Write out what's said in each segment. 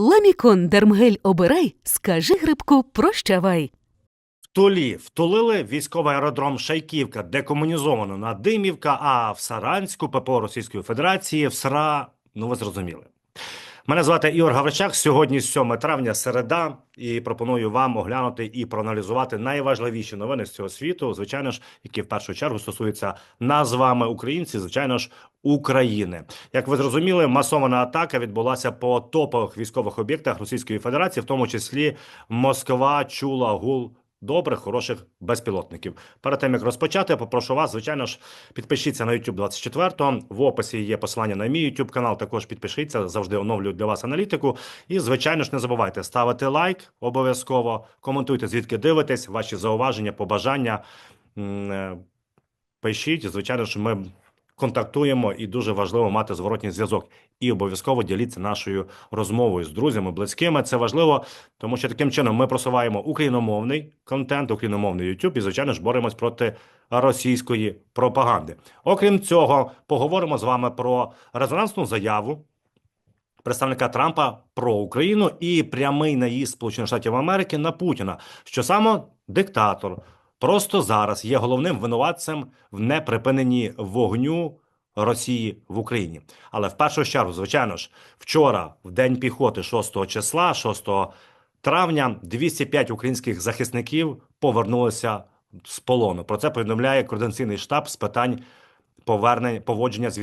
Ламікон Дермгель обирай, скажи грибку прощавай. В Тулі втулили військовий аеродром Шайківка, декомунізовано на Димівка, а в Саранську ППО Російської Федерації в СРА, ну ви зрозуміли. Мене звати Ігор Гавричак. Сьогодні 7 травня, середа, і пропоную вам оглянути і проаналізувати найважливіші новини з цього світу, звичайно ж, які в першу чергу стосуються нас з вами, українців, звичайно ж, України. Як ви зрозуміли, масована атака відбулася по топових військових об'єктах Російської Федерації, в тому числі Москва чула гул добрих, хороших безпілотників. Перед тим як розпочати, я попрошу вас, звичайно ж, підпишіться на YouTube 24. В описі є посилання на мій YouTube канал. Також підпишіться, завжди оновлюю для вас аналітику. І, звичайно ж, не забувайте ставити лайк обов'язково, коментуйте, звідки дивитесь, ваші зауваження, побажання. Е, Пишіть, звичайно ж, ми контактуємо і дуже важливо мати зворотній зв'язок. І обов'язково діліться нашою розмовою з друзями, близькими. Це важливо, тому що таким чином ми просуваємо україномовний контент, україномовний YouTube і, звичайно ж, боремось проти російської пропаганди. Окрім цього, поговоримо з вами про резонансну заяву представника Трампа про Україну і прямий наїзд Сполучених Штатів Америки на Путіна, що саме диктатор просто зараз є головним винуватцем в неприпиненні вогню Росії в Україні. Але в першу чергу, звичайно ж, вчора, в день піхоти, 6 числа, 6 травня, 205 українських захисників повернулися з полону. Про це повідомляє координаційний штаб з питань повернень поводження з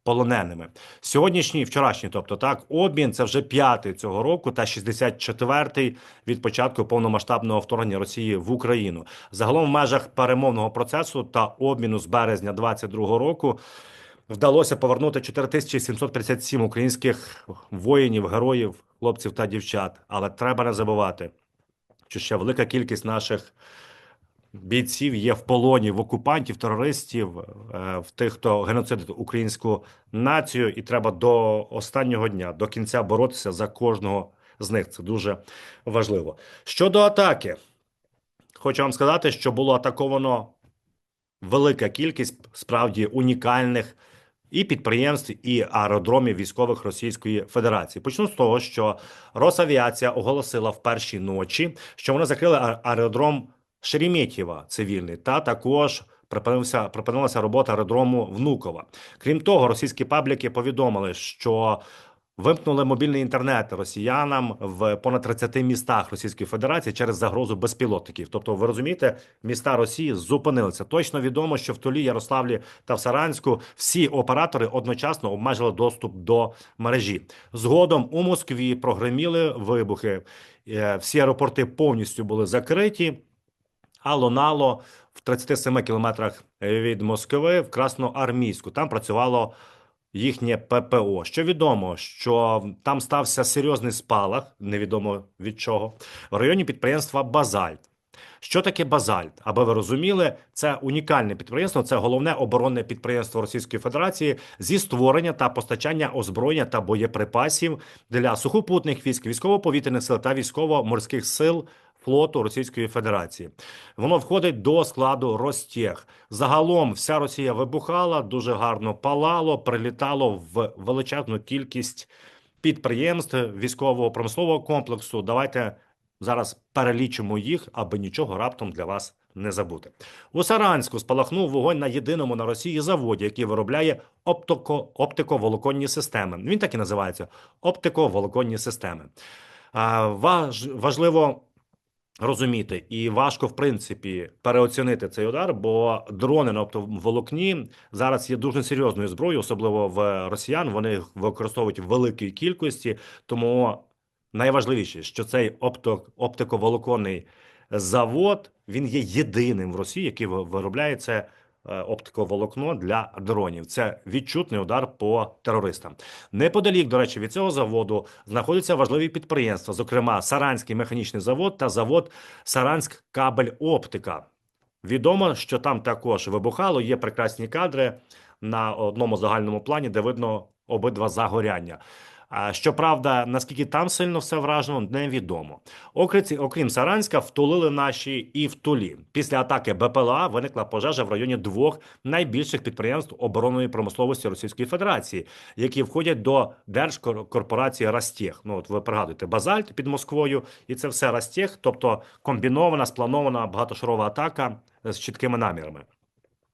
військовополоненими. Сьогоднішній, вчорашній, тобто так, обмін це вже п'ятий цього року та 64-й від початку повномасштабного вторгнення Росії в Україну. Загалом в межах перемовного процесу та обміну з березня 22 року. Вдалося повернути 4757 українських воїнів, героїв, хлопців та дівчат. Але треба не забувати, що ще велика кількість наших бійців є в полоні в окупантів, терористів, е, в тих, хто геноцидить українську націю, і треба до останнього дня, до кінця боротися за кожного з них. Це дуже важливо. Щодо атаки, хочу вам сказати, що було атаковано велика кількість справді унікальних. І підприємств, і аеродромів військових Російської Федерації. Почну з того, що Росавіація оголосила в першій ночі, що вони закрили аеродром Шереметьєва цивільний, та також припинилася робота аеродрому Внукова. Крім того, російські пабліки повідомили, що вимкнули мобільний інтернет росіянам в понад 30 містах Російської Федерації через загрозу безпілотників. Тобто, ви розумієте, міста Росії зупинилися. Точно відомо, що в Тулі, Ярославлі та в Саранську всі оператори одночасно обмежили доступ до мережі. Згодом у Москві прогреміли вибухи. Е, Всі аеропорти повністю були закриті. А лунало в 37 кілометрах від Москви в Красноармійську. Там працювало їхнє ППО. Що відомо, що там стався серйозний спалах, невідомо від чого, в районі підприємства Базальт. Що таке базальт? Аби ви розуміли, це унікальне підприємство, це головне оборонне підприємство Російської Федерації зі створення та постачання озброєння та боєприпасів для сухопутних військ, військово-повітряних сил та військово-морських сил флоту Російської Федерації. Воно входить до складу Ростех. Загалом вся Росія вибухала, дуже гарно палало, прилітало в величезну кількість підприємств військового промислового комплексу. Давайте зараз перелічимо їх, аби нічого раптом для вас не забути. У Саранську спалахнув вогонь на єдиному на Росії заводі, який виробляє оптико, оптиковолоконні системи. Він так і називається оптиковолоконні системи. А, важ, важливо розуміти і важко, в принципі, переоцінити цей удар, бо дрони на оптоволокні зараз є дуже серйозною зброєю, особливо в росіян. Вони використовують в великій кількості. Тому найважливіше, що цей опто, оптиковолоконний завод він є єдиним в Росії, який виробляє це оптиковолокно для дронів. Це відчутний удар по терористам. Неподалік, до речі, від цього заводу знаходяться важливі підприємства, зокрема Саранський механічний завод та завод Саранськ кабель оптика. Відомо, що там також вибухало. Є прекрасні кадри на одному загальному плані, де видно обидва загоряння. А, Щоправда, наскільки там сильно все вражено, невідомо. Окрім, окрім Саранська, втулили наші і в Тулі. Після атаки БПЛА виникла пожежа в районі двох найбільших підприємств оборонної промисловості Російської Федерації, які входять до держкорпорації Ростех. Ну от ви пригадуєте, базальт під Москвою, і це все Ростех, тобто комбінована, спланована багатошарова атака з чіткими намірами.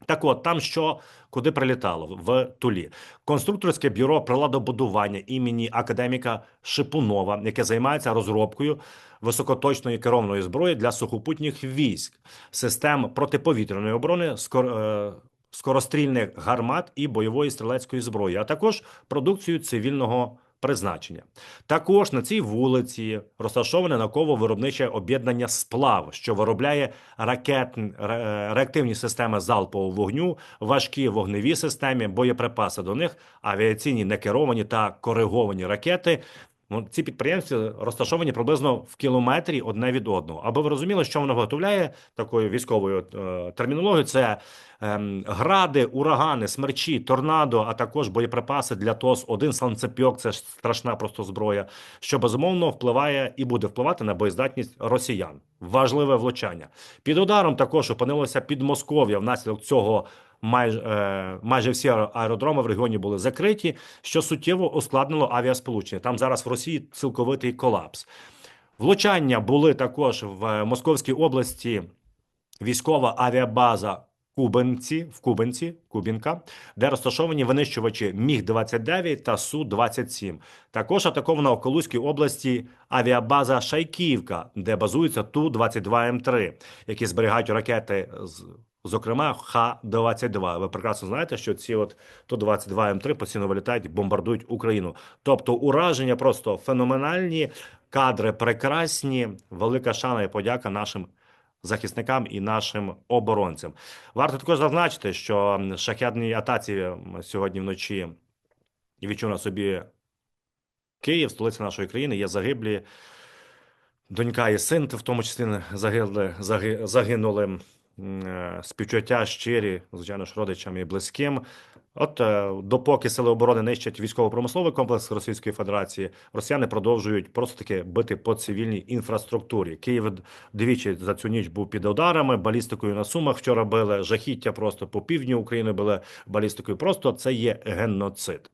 Так от, там що куди прилітало в Тулі. Конструкторське бюро приладобудування імені академіка Шипунова, яке займається розробкою високоточної керованої зброї для сухопутніх військ, систем протиповітряної оборони, е, скорострільних гармат і бойової стрілецької зброї, а також продукцію цивільного призначення. Також на цій вулиці розташоване науково-виробниче об'єднання сплав, що виробляє ракет, реактивні системи залпового вогню, важкі вогневі системи, боєприпаси до них, авіаційні некеровані та кориговані ракети. Ну, Ці підприємства розташовані приблизно в кілометрі одне від одного. Аби ви розуміли, що воно виготовляє такою військовою е, термінологією, це ем, гради, урагани, смерчі, торнадо, а також боєприпаси для ТОС-1, санцепьок, це страшна просто зброя, що безумовно впливає і буде впливати на боєздатність росіян. Важливе влучання. Під ударом також опинилося Підмосков'я внаслідок цього. Майже, е, майже всі аеродроми в регіоні були закриті, що суттєво ускладнило авіасполучення. Там зараз в Росії цілковитий колапс. Влучання були також в Московській області військова авіабаза Кубинці в Кубинці, Кубінка, де розташовані винищувачі Міг-29 та Су-27. Також атакована в Калузькій області авіабаза Шайківка, де базується Ту-22М3, які зберігають ракети з Зокрема, Х-22. Ви прекрасно знаєте, що ці от Ту-22М3 постійно вилітають бомбардують Україну. Тобто ураження просто феноменальні, кадри прекрасні. Велика шана і подяка нашим захисникам і нашим оборонцям. Варто також зазначити, що в атаці сьогодні вночі відчув на собі Київ, столиця нашої країни, є загиблі. Донька і син, в тому числі загинули, заги- загинули співчуття щирі, звичайно ж, родичам і близьким. От е, допоки сили оборони нищать військово-промисловий комплекс Російської Федерації, росіяни продовжують просто таки бити по цивільній інфраструктурі. Київ двічі за цю ніч був під ударами, балістикою на сумах вчора били жахіття просто по півдні України били балістикою. Просто це є геноцид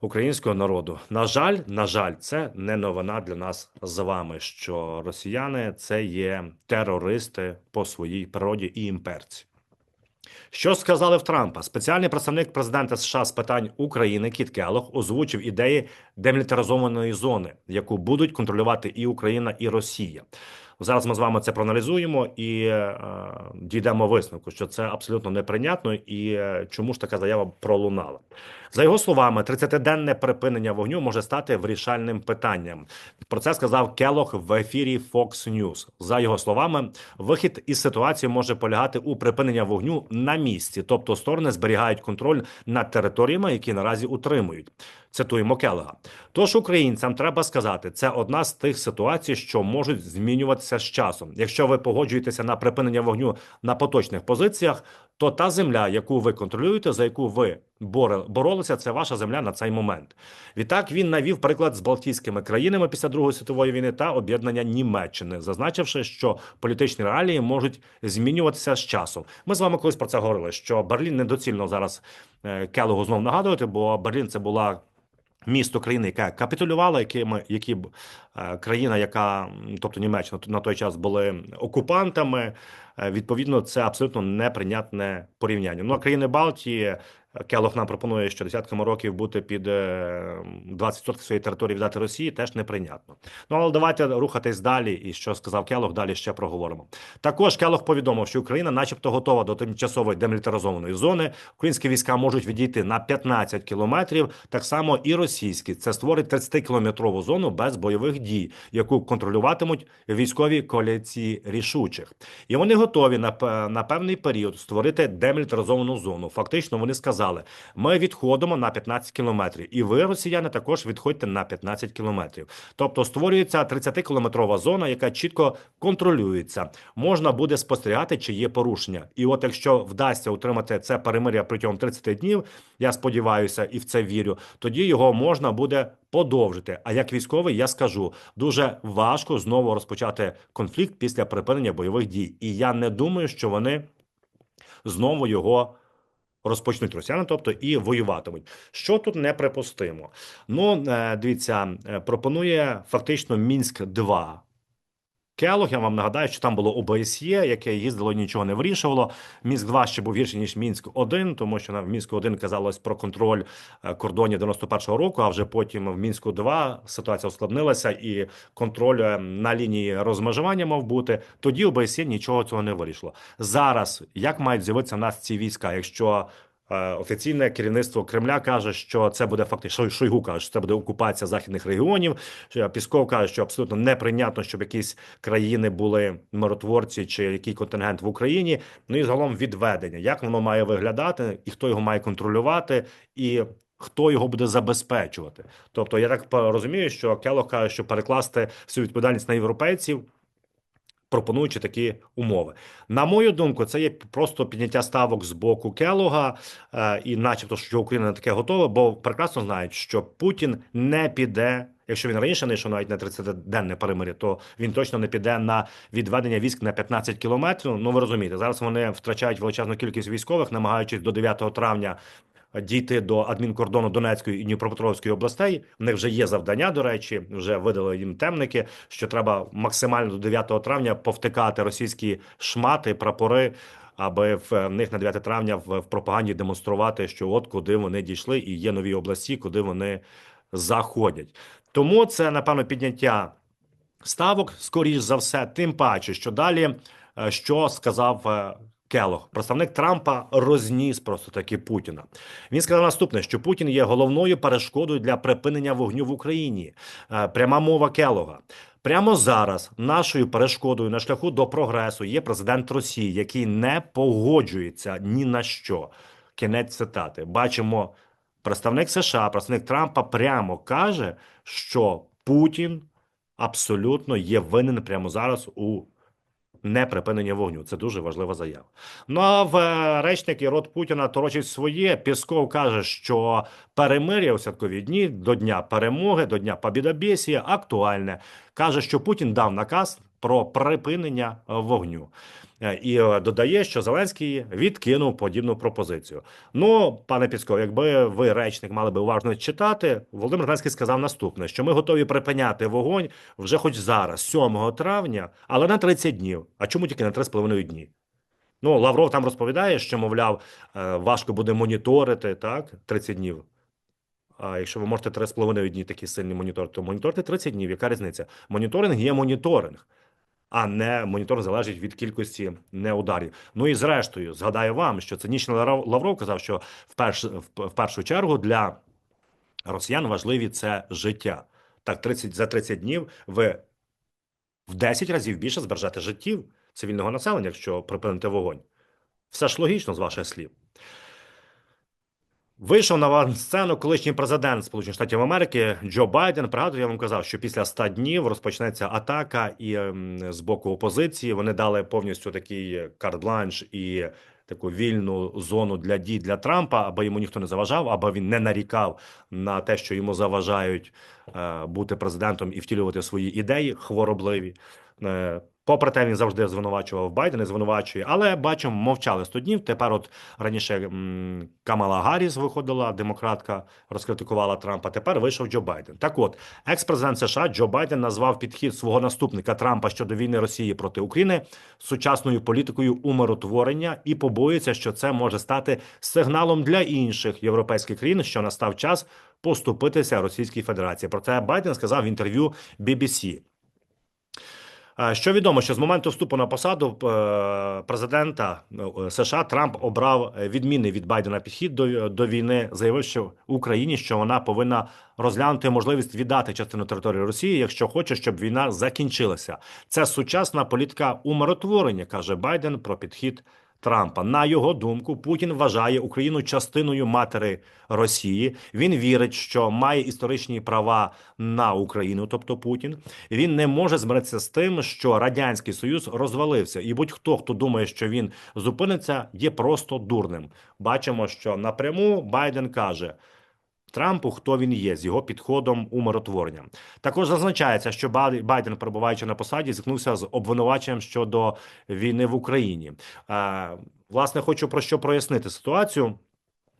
українського народу. На жаль, на жаль, це не новина для нас з вами, що росіяни це є терористи по своїй природі і імперці. Що сказали в Трампа? Спеціальний представник президента США з питань України Кіт Келлог озвучив ідеї демілітаризованої зони, яку будуть контролювати і Україна, і Росія. Зараз ми з вами це проаналізуємо і е, дійдемо висновку, що це абсолютно неприйнятно, і е, чому ж така заява пролунала. За його словами, 30-денне припинення вогню може стати вирішальним питанням. Про це сказав Келох в ефірі Fox News. За його словами, вихід із ситуації може полягати у припинення вогню на місці, тобто сторони зберігають контроль над територіями, які наразі утримують. Цитуємо Келега. Тож українцям треба сказати, це одна з тих ситуацій, що можуть змінюватися з часом. Якщо ви погоджуєтеся на припинення вогню на поточних позиціях, то та земля, яку ви контролюєте, за яку ви боролися, це ваша земля на цей момент. Відтак він навів приклад з Балтійськими країнами після Другої світової війни та об'єднання Німеччини, зазначивши, що політичні реалії можуть змінюватися з часом. Ми з вами колись про це говорили. Що Берлін недоцільно зараз е, Келогу знов нагадувати, бо Берлін це була. Місто країни, яка капітулювала, якими які б е, країна, яка тобто Німеччина на той час були окупантами. Е, Відповідно, це абсолютно неприйнятне порівняння. Ну а країни Балтії Келох нам пропонує, що десятками років бути під е, 20% своєї території віддати Росії, теж неприйнятно. Ну але давайте рухатись далі. І що сказав Келох, далі ще проговоримо. Також Келох повідомив, що Україна, начебто, готова до тимчасової демілітаризованої зони. Українські війська можуть відійти на 15 кілометрів. Так само і російські. Це створить 30-кілометрову зону без бойових дій, яку контролюватимуть військові коаліції рішучих. І вони готові на, на певний період створити демілітаризовану зону. Фактично, вони сказали, сказали: ми відходимо на 15 кілометрів, і ви, росіяни, також відходьте на 15 кілометрів. Тобто створюється 30-кілометрова зона, яка чітко контролюється. Можна буде спостерігати, чи є порушення. І от якщо вдасться утримати це перемир'я протягом 30 днів, я сподіваюся і в це вірю, тоді його можна буде подовжити. А як військовий, я скажу, дуже важко знову розпочати конфлікт після припинення бойових дій. І я не думаю, що вони знову його розпочнуть росіяни, тобто і воюватимуть. Що тут неприпустимо? Ну, е, дивіться, е, пропонує фактично Мінськ 2 Келог, я вам нагадаю, що там було ОБСЄ, яке їздило, нічого не вирішувало. Мінськ 2 ще був гірший, ніж Мінськ 1, тому що на Мінську 1 казалось про контроль е, кордонів 91-го року, а вже потім в Мінську 2 ситуація ускладнилася і контроль е, на лінії розмежування мав бути. Тоді ОБСЄ нічого цього не вирішило. Зараз як мають з'явитися в нас ці війська, якщо Офіційне керівництво Кремля каже, що це буде фактично Шой- Шойгу каже, що це буде окупація західних регіонів. Пісков каже, що абсолютно неприйнятно, щоб якісь країни були миротворці чи який контингент в Україні. Ну і загалом відведення, як воно має виглядати, і хто його має контролювати, і хто його буде забезпечувати. Тобто, я так розумію, що Келох каже, що перекласти всю відповідальність на європейців. Пропонуючи такі умови, на мою думку, це є просто підняття ставок з боку Келога, е, і, начебто, що Україна не таке готова, бо прекрасно знають, що Путін не піде. Якщо він раніше не йшов навіть на 30-денне перемир'я, то він точно не піде на відведення військ на 15 кілометрів. Ну ви розумієте, зараз вони втрачають величезну кількість військових, намагаючись до 9 травня дійти до адмінкордону Донецької і Дніпропетровської областей. У них вже є завдання. До речі, вже видали їм темники, що треба максимально до 9 травня повтикати російські шмати, прапори. Аби в них на 9 травня в, в пропаганді демонструвати, що от куди вони дійшли, і є нові області, куди вони заходять. Тому це напевно підняття ставок, скоріш за все, тим паче, що далі, е, що сказав е, Келох, представник Трампа розніс просто таки Путіна. Він сказав наступне: що Путін є головною перешкодою для припинення вогню в Україні. Е, Пряма мова Келога. Прямо зараз нашою перешкодою на шляху до прогресу є президент Росії, який не погоджується ні на що. Кінець цитати. Бачимо, представник США, представник Трампа прямо каже, що Путін абсолютно є винен прямо зараз у неприпиненні вогню. Це дуже важлива заява. Ну а в е, речник і рот Путіна торочить своє. Пісков каже, що перемир'я у святкові дні до дня перемоги, до дня Побідобєсія актуальне. Каже, що Путін дав наказ про припинення е, вогню. Е, І е, додає, що Зеленський відкинув подібну пропозицію. Ну, пане Пісков, якби ви речник мали би уважно читати, Володимир Зеленський сказав наступне: що ми готові припиняти вогонь вже хоч зараз, 7 травня, але на 30 днів. А чому тільки на 3,5 дні? Ну, Лавров там розповідає, що, мовляв, важко буде моніторити так 30 днів. А якщо ви можете 3,5 дні такі сильні моніторити, то моніторте 30 днів. Яка різниця? Моніторинг є моніторинг, а не моніторинг залежить від кількості неударів. Ну і зрештою, згадаю вам, що цинічний Лавров Лавров казав, що в, перш, в, першу чергу для росіян важливі це життя. Так, 30, за 30 днів ви в 10 разів більше збережете життів цивільного населення, якщо припините вогонь. Все ж логічно з ваших слів. Вийшов на авансцену колишній президент Сполучених Штатів Америки Джо Байден. Пригадую, я вам казав, що після 100 днів розпочнеться атака, і ем, з боку опозиції вони дали повністю такий карт-бланш і таку вільну зону для дій для Трампа, аби йому ніхто не заважав, аби він не нарікав на те, що йому заважають е, бути президентом і втілювати свої ідеї хворобливі. Попри те, він завжди звинувачував Байдена, звинувачує, але бачимо, мовчали 100 днів. Тепер, от раніше Камала Гарріс виходила, демократка, розкритикувала Трампа. Тепер вийшов Джо Байден. Так, от екс-президент США Джо Байден назвав підхід свого наступника Трампа щодо війни Росії проти України сучасною політикою умиротворення і побоюється, що це може стати сигналом для інших європейських країн, що настав час поступитися Російській Федерації. Про це Байден сказав в інтерв'ю BBC. Е, Що відомо, що з моменту вступу на посаду е, президента е, США Трамп обрав відміни від Байдена підхід до, до війни, заявивши Україні, що вона повинна розглянути можливість віддати частину території Росії, якщо хоче, щоб війна закінчилася. Це сучасна політика умиротворення, каже Байден про підхід Трампа. На його думку, Путін вважає Україну частиною матері Росії. Він вірить, що має історичні права на Україну, тобто Путін. Він не може змиритися з тим, що радянський союз розвалився, і будь-хто, хто думає, що він зупиниться, є просто дурним. Бачимо, що напряму Байден каже. Трампу, хто він є, з його підходом у миротворення. Також зазначається, що Бай- Байден, перебуваючи на посаді, зіткнувся з обвинуваченням щодо війни в Україні. Е, власне, хочу про що прояснити ситуацію.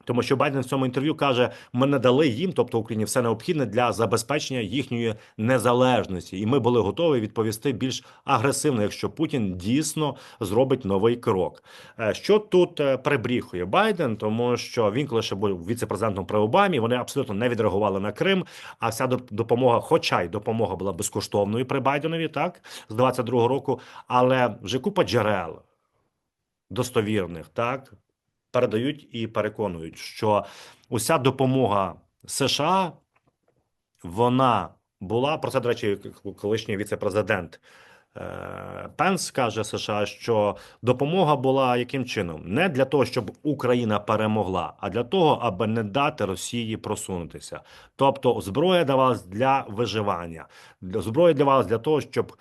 Тому що Байден в цьому інтерв'ю каже: ми не дали їм, тобто Україні, все необхідне для забезпечення їхньої незалежності, і ми були готові відповісти більш агресивно, якщо Путін дійсно зробить новий крок. Е, Що тут е, прибріхує Байден, тому що він, коли ще був віце-президентом при Обамі, вони абсолютно не відреагували на Крим. А вся допомога, хоча й допомога була безкоштовною при Байденові, так з 22-го року, але вже купа джерел достовірних, так передають і переконують, що уся допомога США вона була про це, до речі, колишній віце-президент е, Пенс каже США, що допомога була яким чином? Не для того, щоб Україна перемогла, а для того, аби не дати Росії просунутися. Тобто зброя давалась для виживання. Зброя давалась для того, щоб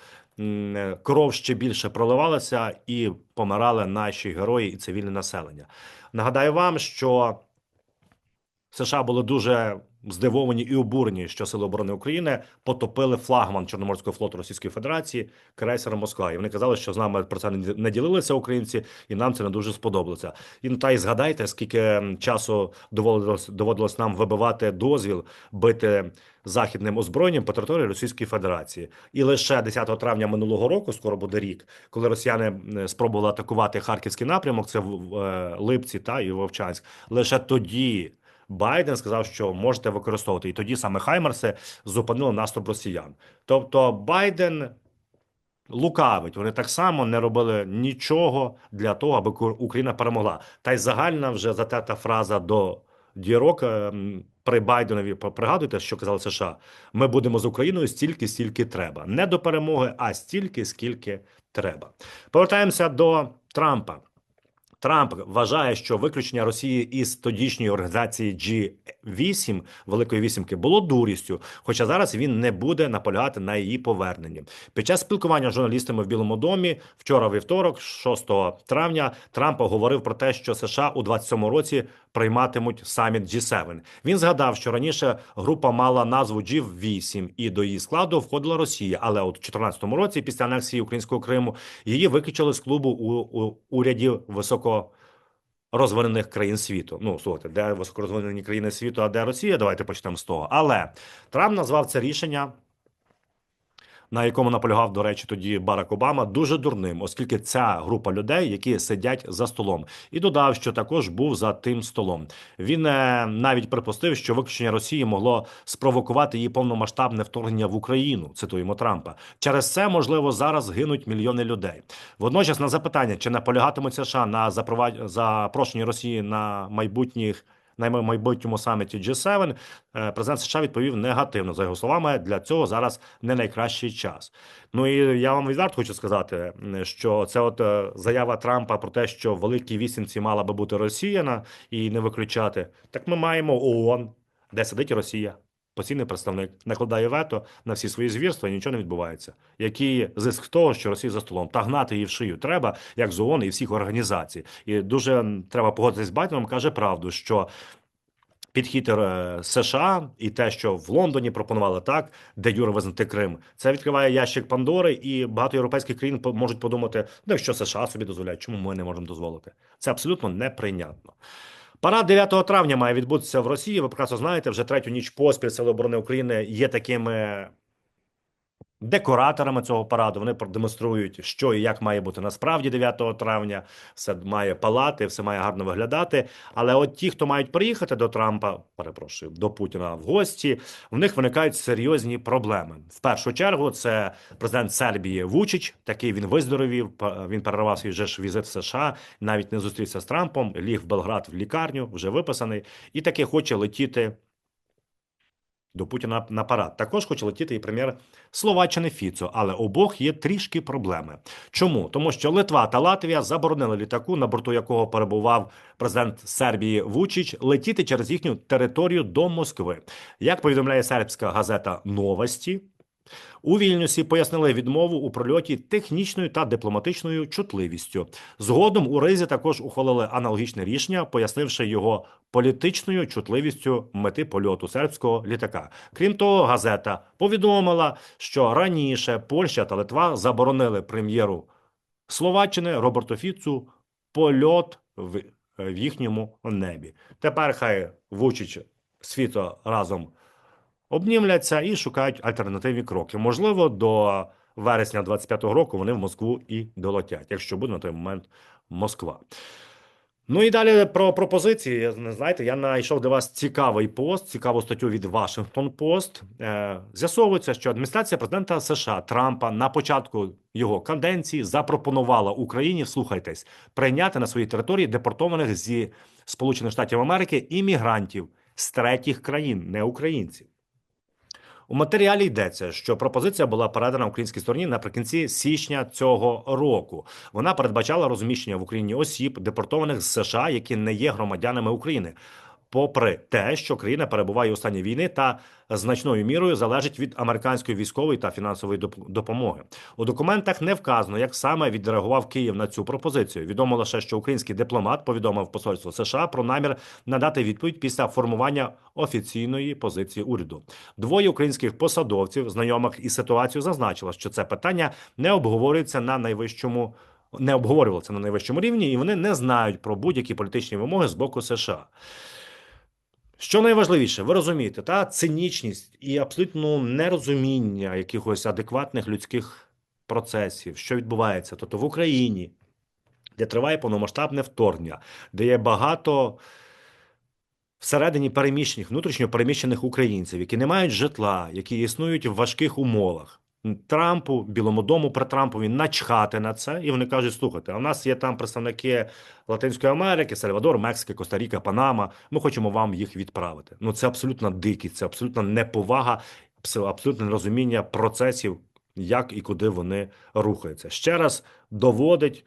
кров ще більше проливалася і помирали наші герої і цивільне населення. Нагадаю вам, що США були дуже здивовані і обурені, що Сили оборони України потопили флагман Чорноморського флоту Російської Федерації крейсер Москва. І вони казали, що з нами про це не ділилися українці, і нам це не дуже сподобалося. І ну, та й згадайте, скільки часу доводилось доводилось нам вибивати дозвіл бити західним озброєнням по території Російської Федерації. І лише 10 травня минулого року, скоро буде рік, коли росіяни спробували атакувати харківський напрямок, це в, е, Липці та і Вовчанськ. Лише тоді. Байден сказав, що можете використовувати, і тоді саме Хаймерси зупинили наступ росіян. Тобто Байден лукавить. Вони так само не робили нічого для того, аби Україна перемогла. Та й загальна вже затерта фраза до дірок ем, при Байденові. Пригадуєте, що казали США? Ми будемо з Україною стільки, стільки треба. Не до перемоги, а стільки, скільки треба. Повертаємося до Трампа. Трамп вважає, що виключення Росії із тодішньої організації G8 Великої вісімки було дурістю, хоча зараз він не буде наполягати на її поверненні. Під час спілкування з журналістами в Білому домі вчора, вівторок, 6 травня, Трамп говорив про те, що США у 27 році прийматимуть саміт G7. Він згадав, що раніше група мала назву G8 і до її складу входила Росія, але от у 2014 році, після анексії українського Криму, її виключили з клубу у, у урядів високо розвинених країн світу. Ну, слухайте, де високорозвинені країни світу, а де Росія? Давайте почнемо з того. Але Трамп назвав це рішення, на якому наполягав, до речі, тоді Барак Обама, дуже дурним, оскільки ця група людей, які сидять за столом, і додав, що також був за тим столом. Він е, навіть припустив, що виключення Росії могло спровокувати її повномасштабне вторгнення в Україну. Цитуємо Трампа. Через це можливо зараз гинуть мільйони людей. Водночас на запитання, чи наполягатимуть США на запровад... запрошенні Росії на майбутніх. На майбутньому саміті G7 е, президент США відповів негативно. За його словами, для цього зараз не найкращий час. Ну і я вам відверто хочу сказати, що це от е, заява Трампа про те, що великій вісімці мала би бути Росіяна і не виключати. Так ми маємо ООН, де сидить Росія. Постійний представник накладає вето на всі свої звірства, і нічого не відбувається. Який зиск того, що Росія за столом та гнати її в шию треба, як з ООН і всіх організацій. І дуже треба погодитися з Байденом, каже правду, що підхід е, США і те, що в Лондоні пропонували так, де юре визнати Крим, це відкриває ящик Пандори, і багато європейських країн можуть подумати: ну якщо США собі дозволяють, чому ми не можемо дозволити? Це абсолютно неприйнятно. Парад 9 травня має відбутися в Росії. Ви прекрасно знаєте, вже третю ніч поспіль Сили оборони України є такими декораторами цього параду. Вони продемонструють, що і як має бути насправді 9 травня. Все має палати, все має гарно виглядати. Але от ті, хто мають приїхати до Трампа, перепрошую, до Путіна в гості, в них виникають серйозні проблеми. В першу чергу це президент Сербії Вучич. Такий він виздоровів. Він перервав свій же ж візит в США, навіть не зустрівся з Трампом. Ліг в Белград в лікарню, вже виписаний, і таки хоче летіти до Путіна на парад. Також хоче летіти і прем'єр Словаччини Фіцо, але обох є трішки проблеми. Чому? Тому що Литва та Латвія заборонили літаку, на борту якого перебував президент Сербії Вучич, летіти через їхню територію до Москви. Як повідомляє сербська газета Новості, у Вільнюсі пояснили відмову у прольоті технічною та дипломатичною чутливістю. Згодом у Ризі також ухвалили аналогічне рішення, пояснивши його політичною чутливістю мети польоту сербського літака. Крім того, газета повідомила, що раніше Польща та Литва заборонили прем'єру Словаччини Роберту Фіцу польот в, їхньому небі. Тепер хай Вучич Фіцо разом обнімляться і шукають альтернативні кроки. Можливо, до вересня 25-го року вони в Москву і долетять, якщо буде на той момент Москва. Ну і далі про пропозиції. Знаєте, я знайшов для вас цікавий пост, цікаву статтю від Washington Post. Е, з'ясовується, що адміністрація президента США Трампа на початку його каденції запропонувала Україні, слухайтесь, прийняти на своїй території депортованих зі Сполучених Штатів Америки іммігрантів з третіх країн, не українців. У матеріалі йдеться, що пропозиція була передана українській стороні наприкінці січня цього року. Вона передбачала розміщення в Україні осіб, депортованих з США, які не є громадянами України. Попри те, що країна перебуває у стані війни та значною мірою залежить від американської військової та фінансової допомоги. У документах не вказано, як саме відреагував Київ на цю пропозицію. Відомо лише, що український дипломат повідомив посольство США про намір надати відповідь після формування офіційної позиції уряду. Двоє українських посадовців, знайомих із ситуацією, зазначили, що це питання не обговорюється на найвищому. Не обговорювалося на найвищому рівні, і вони не знають про будь-які політичні вимоги з боку США. Що найважливіше, ви розумієте, та цинічність і абсолютно нерозуміння якихось адекватних людських процесів, що відбувається, тобто в Україні, де триває повномасштабне вторгнення, де є багато всередині переміщених, внутрішньо переміщених українців, які не мають житла, які існують в важких умовах. Трампу, Білому дому при Трампові начхати на це, і вони кажуть: слухайте, а в нас є там представники Латинської Америки, Сальвадор, Мексика, Коста-Ріка, Панама. Ми хочемо вам їх відправити. Ну це абсолютно дикість, це абсолютно неповага, абс- абсолютне нерозуміння процесів, як і куди вони рухаються. Ще раз доводить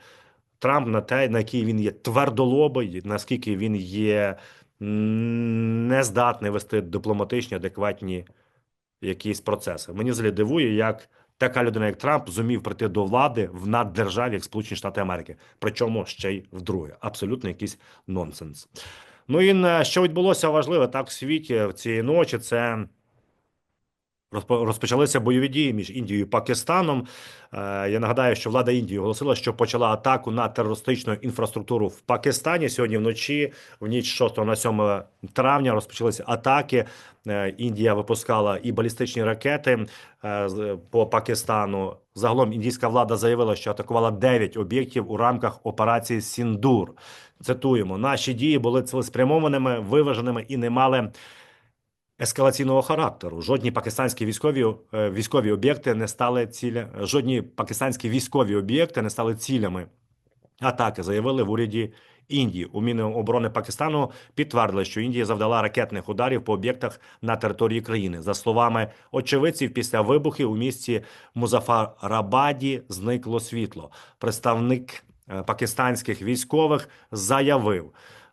Трамп на те, на який він є твердолобий, наскільки він є нездатний вести дипломатичні, адекватні якісь процеси. Мені взагалі дивує, як така людина, як Трамп, зумів прийти до влади в наддержаві, як Сполучені Штати Америки. Причому ще й вдруге. Абсолютно якийсь нонсенс. Ну і що відбулося важливе так в світі в цієї ночі. Це розпочалися бойові дії між Індією і Пакистаном. Е, Я нагадаю, що влада Індії оголосила, що почала атаку на терористичну інфраструктуру в Пакистані. Сьогодні вночі, в ніч 6 на 7 травня, розпочалися атаки. Е, Індія випускала і балістичні ракети е, по Пакистану. Загалом індійська влада заявила, що атакувала 9 об'єктів у рамках операції Сіндур. Цитуємо: наші дії були цілеспрямованими, виваженими і не мали ескалаційного характеру. Жодні пакистанські військові е, військові об'єкти не стали ціля. Жодні пакистанські військові об'єкти не стали цілями атаки. Заявили в уряді Індії. У Міноборони Пакистану підтвердили, що Індія завдала ракетних ударів по об'єктах на території країни. За словами очевидців, після вибухів у місті Музафарабаді зникло світло. Представник е, пакистанських військових заявив.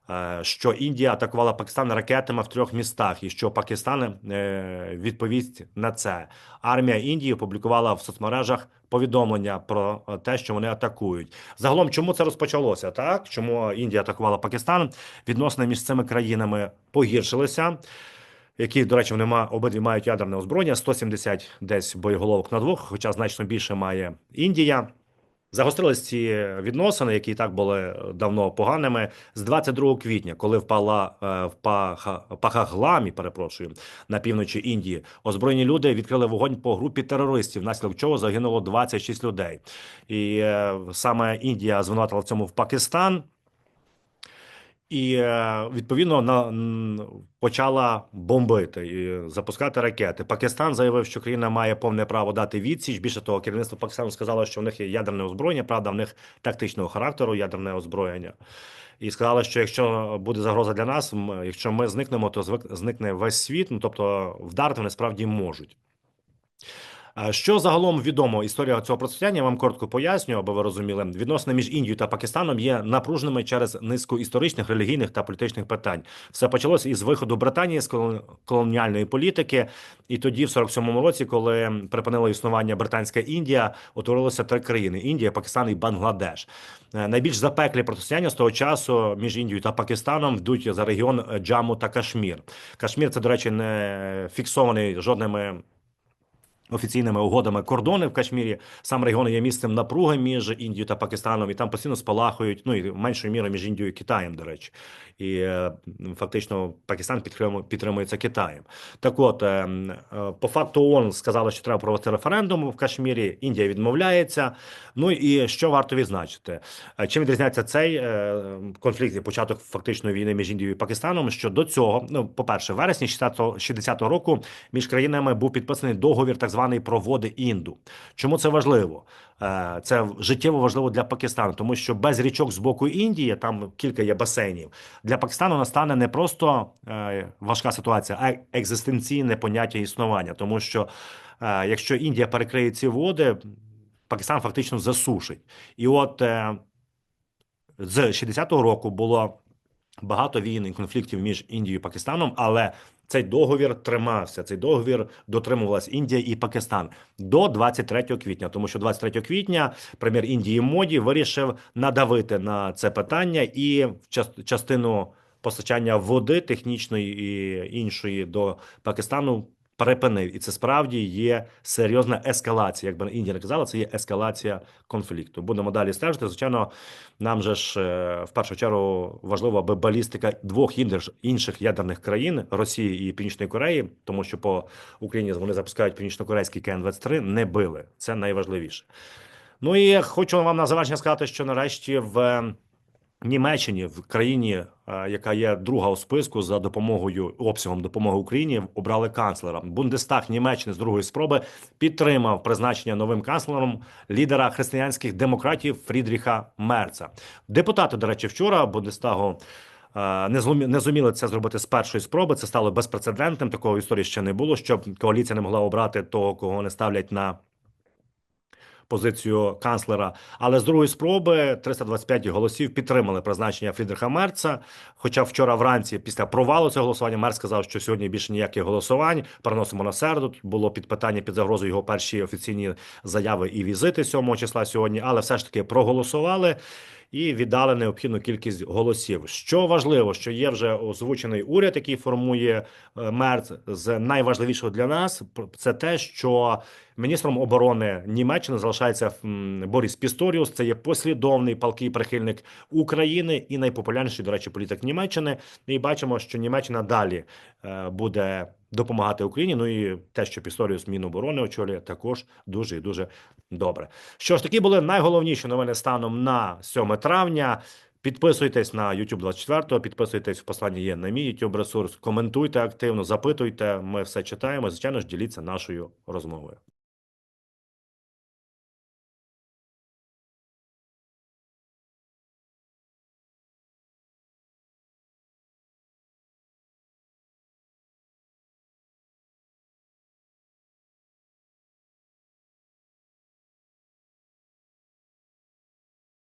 Е, Що Індія атакувала Пакистан ракетами в трьох містах, і що Пакистан е, відповість на це. Армія Індії опублікувала в соцмережах повідомлення про те, що вони атакують. Загалом, чому це розпочалося? Так чому Індія атакувала Пакистан? Відносини між цими країнами погіршилися. Які, до речі, вони ма- обидві мають ядерне озброєння, 170 десь боєголовок на двох, хоча значно більше має Індія. Загострились ці відносини, які і так були давно поганими, з 22 квітня, коли впала е, в Паха, Пахагламі, перепрошую, на півночі Індії. Озброєні люди відкрили вогонь по групі терористів, внаслідок чого загинуло 26 людей. І е, саме Індія звинуватила в цьому в Пакистан. І е, відповідно на почала бомбити і запускати ракети. Пакистан заявив, що країна має повне право дати відсіч. Більше того, керівництво Пакистану сказало, що в них є ядерне озброєння. Правда, в них тактичного характеру ядерне озброєння. І сказали, що якщо буде загроза для нас, якщо ми зникнемо, то зникне весь світ. Ну тобто вдарити вони справді можуть. Що загалом відомо історія цього процвітання, я вам коротко поясню, аби ви розуміли. Відносини між Індією та Пакистаном є напруженими через низку історичних, релігійних та політичних питань. Все почалося із виходу Британії з колон- колоніальної політики, і тоді, в 47-му році, коли припинила існування Британська Індія, утворилося три країни: Індія, Пакистан і Бангладеш. Е, Найбільш запеклі протистояння з того часу між Індією та Пакистаном йдуть за регіон Джаму та Кашмір. Кашмір це, до речі, не фіксований жодними офіційними угодами кордони в Кашмірі. Сам регіон є місцем напруги між Індією та Пакистаном, і там постійно спалахують, ну і меншою мірою між Індією і Китаєм, до речі. І е, фактично Пакистан підтримує, підтримується Китаєм. Так от, е, е, по факту ООН сказали, що треба провести референдум в Кашмірі. Індія відмовляється. Ну і що варто відзначити? Чим відрізняється цей конфлікт і початок фактичної війни між Індією і Пакистаном? Що до цього, ну, по-перше, в вересні 60-го 60-го року між країнами був підписаний договір, так званий про води Інду. Чому це важливо? Е, Це життєво важливо для Пакистану, тому що без річок з боку Індії, там кілька є басейнів. Для Пакистану настане не просто е, важка ситуація, а екзистенційне поняття існування, тому що е, якщо Індія перекриє ці води, Пакистан фактично засушить. І от з 60-го року було багато війн і конфліктів між Індією і Пакистаном, але цей договір тримався. Цей договір дотримувалась Індія і Пакистан до 23 квітня, тому що 23 квітня прем'єр Індії Моді вирішив надавити на це питання і частину постачання води технічної і іншої до Пакистану. Припинив, і це справді є серйозна ескалація. Якби Індія не казала, це є ескалація конфлікту. Будемо далі стежити. Звичайно, нам же ж е, в першу чергу важливо, аби балістика двох інших ядерних країн Росії і Північної Кореї, тому що по Україні вони запускають північно-корейський КН-23, не били. Це найважливіше. Ну і хочу вам на завершення сказати, що нарешті в Німеччині, в країні, е, яка є друга у списку за допомогою обсягом допомоги Україні, обрали канцлера. Бундестаг Німеччини з другої спроби підтримав призначення новим канцлером лідера християнських демократів Фрідріха Мерца. Депутати, до речі, вчора Бундестагу. е, Не зумі- не зуміли це зробити з першої спроби. Це стало безпрецедентним. Такого в історії ще не було, щоб коаліція не могла обрати того, кого не ставлять на позицію канцлера. Але з другої спроби 325 голосів підтримали призначення Фрідриха Мерца. Хоча вчора вранці, після провалу цього голосування, Мерц сказав, що сьогодні більше ніяких голосувань переносимо на середу. Тут Було під питання під загрозою його перші офіційні заяви і візити 7 числа сьогодні, але все ж таки проголосували. І віддали необхідну кількість голосів. Що важливо, що є вже озвучений уряд, який формує е, Мерц. З найважливішого для нас це те, що міністром оборони Німеччини залишається Борис Пісторіус. Це є послідовний палкий прихильник України і найпопулярніший, до речі, політик Німеччини. І бачимо, що Німеччина далі е, буде допомагати Україні. Ну і те, що Пісторіус Міноборони очолює, також дуже і дуже добре. Що ж, такі були найголовніші новини станом на 7 травня. Підписуйтесь на YouTube 24, підписуйтесь в посланні є на мій YouTube ресурс, коментуйте активно, запитуйте. Ми все читаємо. Звичайно ж, діліться нашою розмовою.